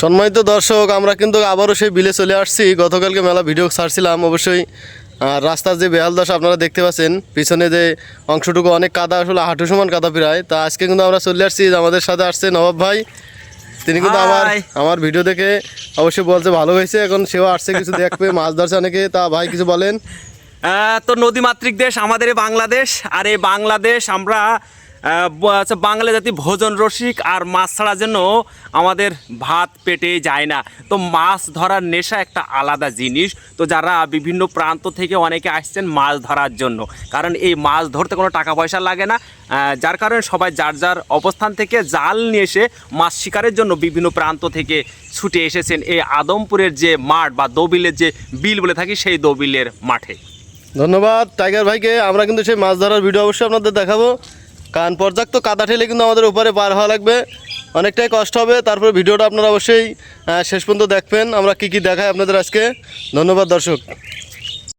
সম্মানিত দর্শক আমরা কিন্তু আবারও সেই বিলে চলে আসছি। গতকালকে মেলা ভিডিও ছাড়ছিলাম অবশ্যই। আর রাস্তার যে বেহাল দশা আপনারা দেখতে পাচ্ছেন পিছনে যে অংশটুকু অনেক কাদা আসলে হাঁটু সমান কাদা প্রায়। তা আজকে কিন্তু আমরা চলে আসছি আমাদের সাথে আসছে নবাব ভাই। তিনি কিন্তু আমার আমার ভিডিও দেখে অবশ্যই বলছে ভালো হয়েছে এখন সেও আসছে কিছু দেখবে মাছ ধরছে অনেকে। তা ভাই কিছু বলেন। তো নদীমাতৃক দেশ আমাদের বাংলাদেশ। আর এই বাংলাদেশ আমরা আচ্ছা, বাঙালি জাতি ভোজন রসিক আর মাছ ছাড়া জন্য আমাদের ভাত পেটে যায় না। তো মাছ ধরার নেশা একটা আলাদা জিনিস। তো যারা বিভিন্ন প্রান্ত থেকে অনেকে আসছেন মাছ ধরার জন্য। কারণ এই মাছ ধরতে কোনো টাকা পয়সা লাগে না। যার কারণে সবাই যার যার অবস্থান থেকে জাল নিয়ে এসে মাছ শিকারের জন্য বিভিন্ন প্রান্ত থেকে ছুটে এসেছেন। এই আদমপুরের যে মাঠ বা দবিলের যে বিল বলে থাকি সেই দবিলের মাঠে। ধন্যবাদ টাইগার ভাইকে। আমরা কিন্তু সেই মাছ ধরার ভিডিও অবশ্যই আপনাদের দেখাবো। কারণ পর্যাপ্ত কাদা ঠেলে কিন্তু আমাদের উপরে পার হওয়া লাগবে। অনেকটাই কষ্ট হবে। তারপরে ভিডিওটা আপনারা অবশ্যই শেষ পর্যন্ত দেখবেন। আমরা কি কি দেখাই আপনাদের আজকে। ধন্যবাদ, দর্শক।